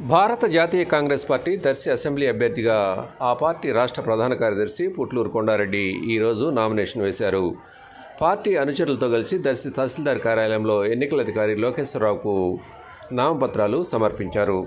భారత జాతీయ Congress party Darsi assembly అభ్యర్థిగా ఆ పార్టీ రాష్ట్ర ప్రధాన కార్యదర్శి పుట్లూరు కొండారెడ్డి ఈరోజు నామినేషన్ వేశారు. పార్టీ అనుచరులతో కలిసి దర్శి తహసీల్దార్ కార్యాలయంలో ఎన్నికల అధికారి లోకేశ్వరరావుకు నామపత్రాలు సమర్పించారు.